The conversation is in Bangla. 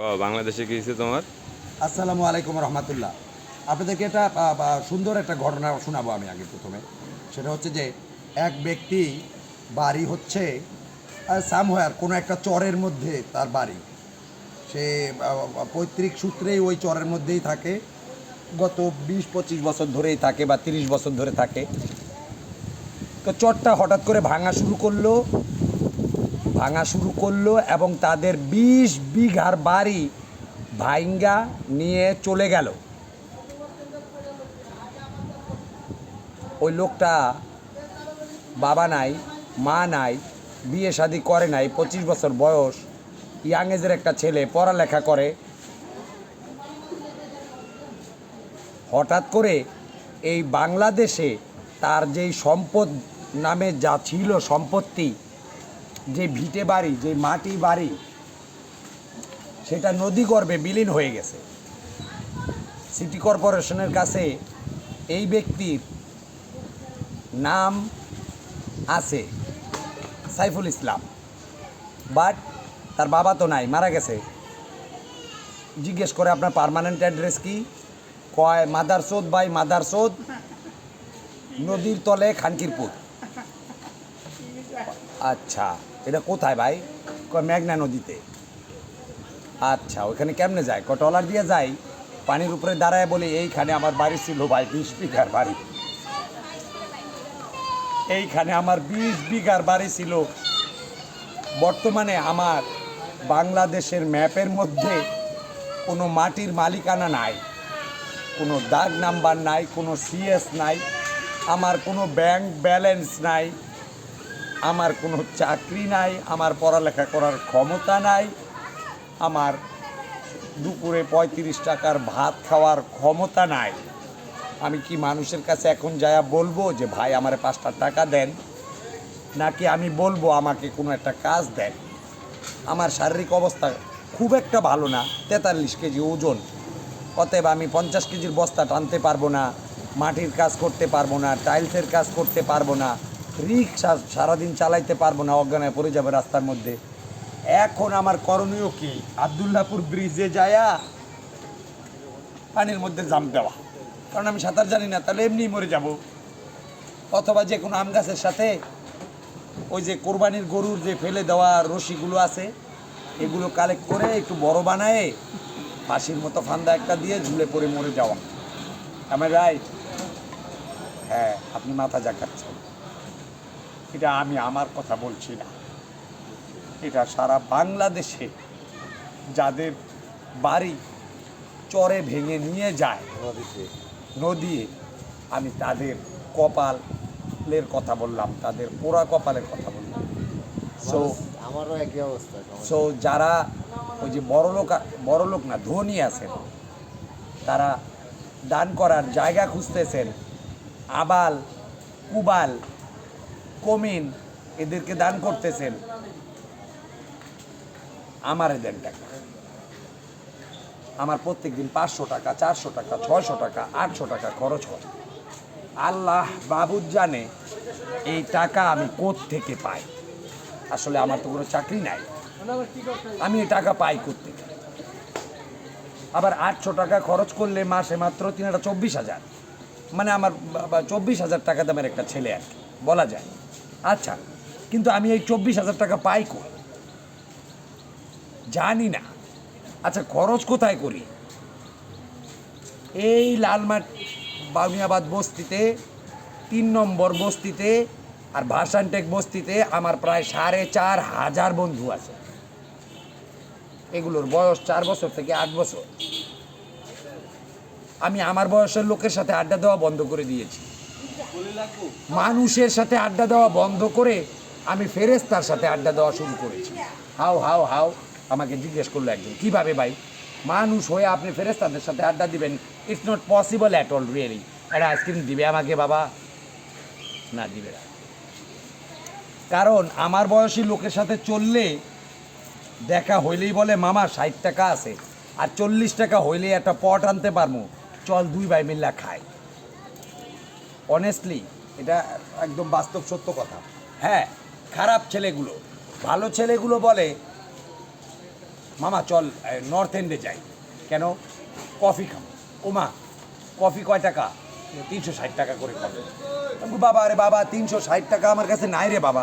বাংলাদেশে কি হয়েছে তোমার? আসসালামু আলাইকুম রহমতুল্লাহ। আপনাদেরকে আ, সুন্দর একটা ঘটনা শোনাবো আমি আগে প্রথমে। সেটা হচ্ছে যে এক ব্যক্তি বাড়ি হচ্ছে সামহোয়ার কোনো একটা চরের মধ্যে তার বাড়ি। সে পৈতৃক সূত্রেই ওই চরের মধ্যেই থাকে। গত বিশ পঁচিশ বছর ধরেই থাকে বা তিরিশ বছর ধরে থাকে। তো চরটা হঠাৎ করে ভাঙা শুরু করল। ভাঙা শুরু করল এবং তাদের বিশ বিঘার বাড়ি ভাইঙ্গা নিয়ে চলে গেল। ওই লোকটা বাবা নাই, মা নাই, বিয়ে শাদি করে নাই, পঁচিশ বছর বয়স ইয়াং এজের একটা ছেলে, পড়ালেখা করে। হঠাৎ করে এই বাংলাদেশে তার যেই সম্পদ নামে যা ছিল সম্পত্তি যে ভিটে বাড়ি, যে মাটি বাড়ি, সেটা নদী গর্ভে বিলীন হয়ে গেছে। সিটি কর্পোরেশনের কাছে এই ব্যক্তির নাম আছে, সাইফুল ইসলাম। বাট তার বাবা তো নাই, মারা গেছে। জিজ্ঞেস করে আপনার পার্মানেন্ট অ্যাড্রেস কি? কয় মাদারসোদ বাই মাদারসোদ নদীর তলে খানকিরপুর। আচ্ছা। এটা কোথায় ভাই? কয় মেঘনা নদীতে। আচ্ছা ওখানে কেমনে যায়? ক ট্রলার দিয়ে যাই পানির উপরে দাঁড়ায় বলে, এইখানে আমার বাড়ি ছিল ভাই, বিশ বিঘার বাড়ি। এইখানে আমার বিশ বিঘার বাড়ি ছিল। বর্তমানে আমার বাংলাদেশের ম্যাপের মধ্যে কোনো মাটির মালিকানা নাই, কোনো দাগ নাম্বার নাই, কোনো সিএস নাই, আমার কোনো ব্যাংক ব্যালেন্স নাই আমার কোনো চাকরি নাই, আমার পড়ালেখা করার ক্ষমতা নাই, আমার দুপুরে পঁয়ত্রিশ টাকার ভাত খাওয়ার ক্ষমতা নাই। আমি কি মানুষের কাছে এখন যায়া বলব যে, ভাই, আমার পাঁচটা টাকা দেন। নাকি আমি বলব, আমাকে কোনো একটা কাজ দেন। আমার শারীরিক অবস্থা খুব একটা ভালো না, তেতাল্লিশ কেজি ওজন। অতএব আমি পঞ্চাশ কেজির বস্তা টানতে পারব না, মাটির কাজ করতে পারব না, টাইলসের কাজ করতে পারব না। রিক্সা সারাদিন চালাইতে পারব না অজ্ঞানায় পড়ে যাবে রাস্তার মধ্যে। এখন আমার করণীয় কি? আবদুল্লাপুর ব্রিজে যায়া পানির মধ্যে জাম দেওয়া। কারণ আমি সাঁতার জানি না, তাহলে এমনি মরে যাব। অথবা যে কোনো আম গাছের সাথে ওই যে কোরবানির গরুর যে ফেলে দেওয়া রশিগুলো আছে, এগুলো কালেক্ট করে একটু বড় বানায় ফাঁসির মতো ফান্দা একটা দিয়ে ঝুলে পড়ে মরে যাওয়া। আমি রাইট হ্যাঁ আপনি মাথা জাগাচ্ছেন এটা আমি আমার কথা বলছি না। এটা সারা বাংলাদেশে যাদের বাড়ি চরে ভেঙে নিয়ে যায় নদী আমি তাদের কপালের কথা বললাম তাদের পোড়া কপালের কথা বললাম। সো আমারও একই অবস্থা সো যারা ওই যে বড়লোক বড়লোক না ধনী আছেন তারা দান করার জায়গা খুঁজতেছেন আবাল কুবাল কমিন এদেরকে দান করতেছেন। আমারে দেন টাকা। আমার প্রত্যেক দিন পাঁচশো টাকা, চারশো টাকা, ছয়শো টাকা, আটশো টাকা খরচ হয়। আল্লাহ বাবুদ জানে এই টাকা আমি থেকে পাই। আসলে আমার তো কোনো চাকরি নাই। আমি এই টাকা পাই করতে আবার আটশো টাকা খরচ করলে মাসে মাত্র তিন হাজার চব্বিশ হাজার। মানে আমার চব্বিশ হাজার টাকা দামের একটা ছেলে আর কি, বলা যায়। আচ্ছা কিন্তু আমি এই চব্বিশ হাজার টাকা পাই কই? জানি না। আচ্ছা খরচ কোথায় করি? এই লালমাট বাউনিয়াবাদ বস্তিতে, তিন নম্বর বস্তিতে আর ভাসানটেক বস্তিতে আমার প্রায় সাড়ে চার হাজার বন্ধু আছে। এগুলোর বয়স চার বছর থেকে আট বছর। আমি আমার বয়সের লোকের সাথে আড্ডা দেওয়া বন্ধ করে দিয়েছি। মানুষের সাথে আড্ডা দেওয়া বন্ধ করে আমি ফেরেস্তার সাথে আড্ডা দেওয়া শুরু করেছি। হাও হাও হাও, আমাকে জিজ্ঞেস করল একজন, কীভাবে ভাই? মানুষ হয়ে আপনি ফেরেস্তাদের সাথে আড্ডা দিবেন? It's not possible at all really একটা আইসক্রিম দিবে আমাকে, বাবা? না, দিবে না। কারণ আমার বয়সী লোকের সাথে চললে দেখা হইলেই বলে, মামা, ষাট টাকা আছে, আর চল্লিশ টাকা হইলেই একটা পট আনতে পারব চল দুই ভাই মিল্লা খাই। অনেস্টলি এটা একদম বাস্তব সত্য কথা। হ্যাঁ খারাপ ছেলেগুলো, ভালো ছেলেগুলো বলে, মামা, চল নর্থ এন্ডে যাই। কেন? কফি খাব। ওমা, কফি কয় টাকা? তিনশো ষাট টাকা করে খাব বাবা, আরে বাবা, তিনশো ষাট টাকা আমার কাছে নাই রে বাবা।